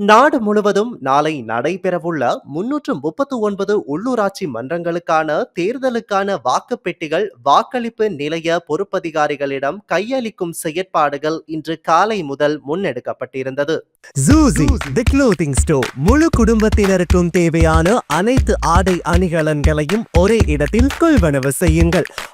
நாடு முழுவதும் நாளை நடைபெறவுள்ள முன்னூற்று முப்பத்து ஒன்பது உள்ளூராட்சி மன்றங்களுக்கான தேர்தலுக்கான வாக்குப்பெட்டிகள் வாக்களிப்பு நிலைய பொறுப்பதிகாரிகளிடம் கையளிக்கும் செயற்பாடுகள் இன்று காலை முதல் முன்னெடுக்கப்பட்டிருந்தது. ஜூசி தி க்ளோதிங் ஸ்டோர் முழு குடும்பத்தினருக்கும் தேவையான அனைத்து ஆடை அணிகலன்களையும் ஒரே இடத்தில் கொள்வனவு செய்யுங்கள்.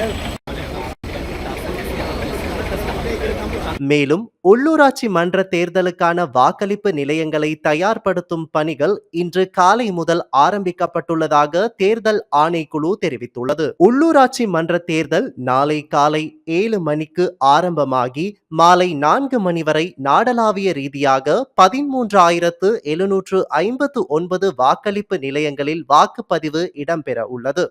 help. மேலும் உள்ளூராட்சி மன்ற தேர்தலுக்கான வாக்களிப்பு நிலையங்களை தயார்படுத்தும் பணிகள் இன்று காலை முதல் ஆரம்பிக்கப்பட்டுள்ளதாக தேர்தல் ஆணைக்குழு தெரிவித்துள்ளது. உள்ளூராட்சி மன்ற தேர்தல் நாளை காலை ஏழு மணிக்கு ஆரம்பமாகி மாலை நான்கு மணி வரை நாடளாவிய ரீதியாக பதிமூன்றாயிரத்து எழுநூற்று ஐம்பத்து ஒன்பது வாக்களிப்பு நிலையங்களில் வாக்குப்பதிவு இடம்பெற உள்ளது.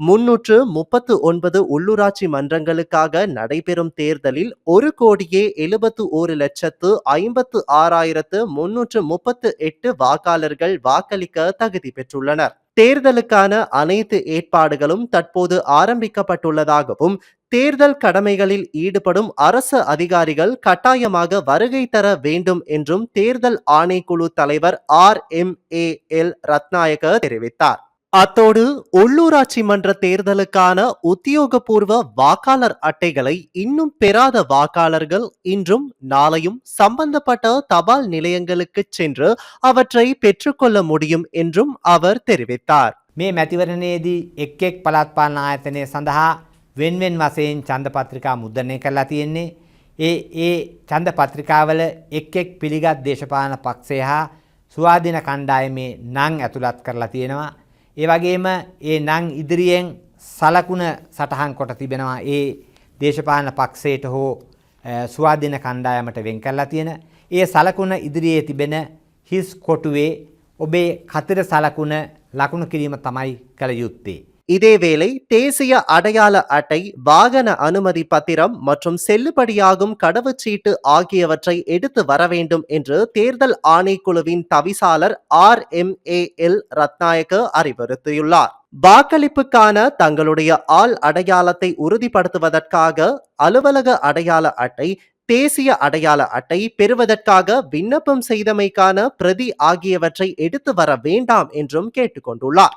முன்னூற்று முப்பத்து ஒன்பது உள்ளூராட்சி மன்றங்களுக்காக நடைபெறும் தேர்தலில் ஒரு கோடியே எழுபத்து ஒரு லட்சத்து ஐம்பத்து ஆறாயிரத்து முன்னூற்று முப்பத்து எட்டு வாக்காளர்கள் வாக்களிக்க தகுதி பெற்றுள்ளனர். தேர்தலுக்கான அனைத்து ஏற்பாடுகளும் தற்போது ஆரம்பிக்கப்பட்டுள்ளதாகவும் தேர்தல் கடமைகளில் ஈடுபடும் அரசு அதிகாரிகள் கட்டாயமாக வருகை தர வேண்டும் என்றும் தேர்தல் ஆணைக்குழு தலைவர் R M A L Ratnayake தெரிவித்தார். அத்தோடு உள்ளூராட்சி மன்ற தேர்தலுக்கான உத்தியோகபூர்வ வாக்காளர் அட்டைகளை இன்னும் பெறாத வாக்காளர்கள் இன்றும் நாளையும் சம்பந்தப்பட்ட தபால் நிலையங்களுக்கு சென்று அவற்றை பெற்றுக்கொள்ள முடியும் என்றும் அவர் தெரிவித்தார் මේ මැතිවරණයේදී එක් එක් පළාත් පාලන ආයතනය සඳහා වෙන්වෙන් වශයෙන් ඡන්ද පත්‍රිකා මුද්‍රණය කරලා තියෙන්නේ. ඒ ඒ ඡන්ද පත්‍රිකාවල එක් එක් පිළිගත් දේශපාලන පක්ෂය හා ස්වාධීන කණ්ඩායමේ නම් ඇතුළත් කරලා තියෙනවා. ඒ වගේම ඒ නම් ඉදිරියෙන් සලකුණ සටහන් කොට තිබෙනවා ඒ දේශපාලන පක්ෂයට හෝ අ, ස්වාධීන කණ්ඩායමට වෙන් කරලා තියෙන. ඒ සලකුණ ඉදිරියේ තිබෙන හිස් කොටුවේ ඔබේ කතර සලකුණ ලකුණු කිරීම තමයි කළ යුත්තේ. இதேவேளை தேசிய அடையாள அட்டை வாகன அனுமதி பத்திரம் மற்றும் செல்லுபடியாகும் கடவுச்சீட்டு ஆகியவற்றை எடுத்து வர வேண்டும் என்று தேர்தல் ஆணைக்குழுவின் தவிசாளர் R M A L Ratnayake அறிவுறுத்தியுள்ளார். வாக்களிப்புக்கான தங்களுடைய ஆள் அடையாளத்தை உறுதிப்படுத்துவதற்காக அலுவலக அடையாள அட்டை தேசிய அடையாள அட்டை பெறுவதற்காக விண்ணப்பம் செய்தமைக்கான பிரதி ஆகியவற்றை எடுத்து வர வேண்டாம் என்றும் கேட்டுக்கொண்டுள்ளார்.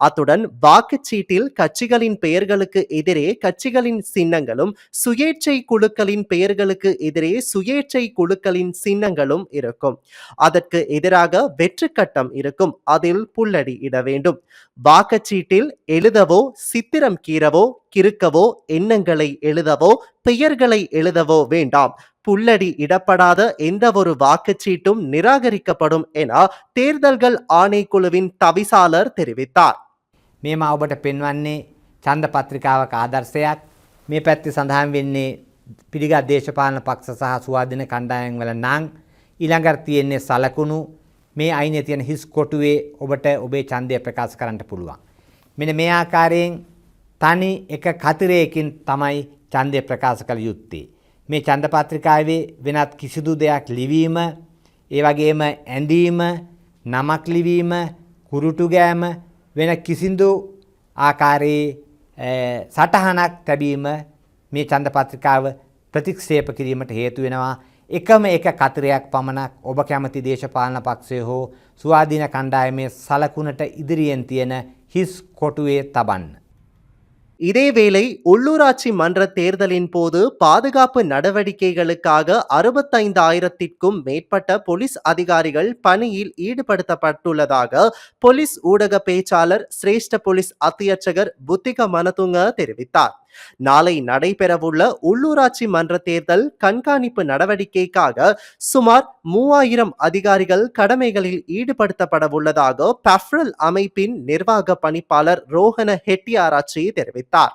அத்துடன் வாக்குச்சீட்டில் கட்சிகளின் பெயர்களுக்கு எதிரே கட்சிகளின் சின்னங்களும் சுயேட்சை குழுக்களின் பெயர்களுக்கு எதிரே சுயேட்சை குழுக்களின் சின்னங்களும் இருக்கும். அதற்கு எதிராக வெற்று கட்டம் இருக்கும். அதில் புல்லடி இட வேண்டும். வாக்குச்சீட்டில் எழுதவோ சித்திரம் கீறவோ கிறுக்கவோ எண்ணங்களை எழுதவோ பெயர்களை எழுதவோ வேண்டாம். புல்லடி இடப்படாத எந்த ஒரு வாக்குச்சீட்டும் நிராகரிக்கப்படும் என தேர்தல்கள் ஆணைக்குழுவின் தவிசாளர் தெரிவித்தார். මේම ඔබට පෙන්වන්නේ ඡන්ද පත්‍රිකාවක ආදර්ශයක්. මේ පැත්තේ සඳහන් වෙන්නේ පිළිගත් දේශපාලන පක්ෂ සහ ස්වාධීන කණ්ඩායම් වල නම් ඊළඟට තියෙන්නේ සලකුණු මේ අයිනේ තියෙන හිස් කොටුවේ ඔබට ඔබේ ඡන්දය ප්‍රකාශ කරන්න පුළුවන්. මෙන්න මේ ආකාරයෙන් තනි එක කතරයකින් තමයි ඡන්දය ප්‍රකාශ කළ යුත්තේ. මේ ඡන්ද පත්‍රිකාවේ වෙනත් කිසිදු දෙයක් ලිවීම ඒ වගේම ඇඳීම නමක් ලිවීම කුරුටු ගෑම වෙන කිසිදු ආකාරයේ අ, සටහනක් තැබීම මේ ඡන්ද පත්‍රිකාව ප්‍රතික්ෂේප කිරීමට හේතු වෙනවා. එකම එක කතරයක් පමණක් ඔබ කැමති දේශපාලන පක්ෂය හෝ ස්වාධීන කණ්ඩායමේ සලකුණට ඉදිරියෙන් තියෙන හිස් කොටුවේ තබන්න. இதேவேளை உள்ளூராட்சி மன்ற தேர்தலின் போது பாதுகாப்பு நடவடிக்கைகளுக்காக அறுபத்தைந்தாயிரத்திற்கும் மேற்பட்ட போலீஸ் அதிகாரிகள் பணியில் ஈடுபடுத்தப்பட்டுள்ளதாக போலீஸ் ஊடக பேச்சாளர் சிரேஷ்ட போலீஸ் அத்தியட்சகர் புத்திக மனதுங்க தெரிவித்தார். நாளை நடைபெறவுள்ள உள்ளூராட்சி மன்ற தேர்தல் கண்காணிப்பு நடவடிக்கைக்காக சுமார் மூவாயிரம் அதிகாரிகள் கடமைகளில் ஈடுபடுத்தப்பட உள்ளதாக பஃப்ரல் அமைப்பின் நிர்வாக பணிப்பாளர் ரோஹன ஹெட்டியாராச்சி தெரிவித்தார்.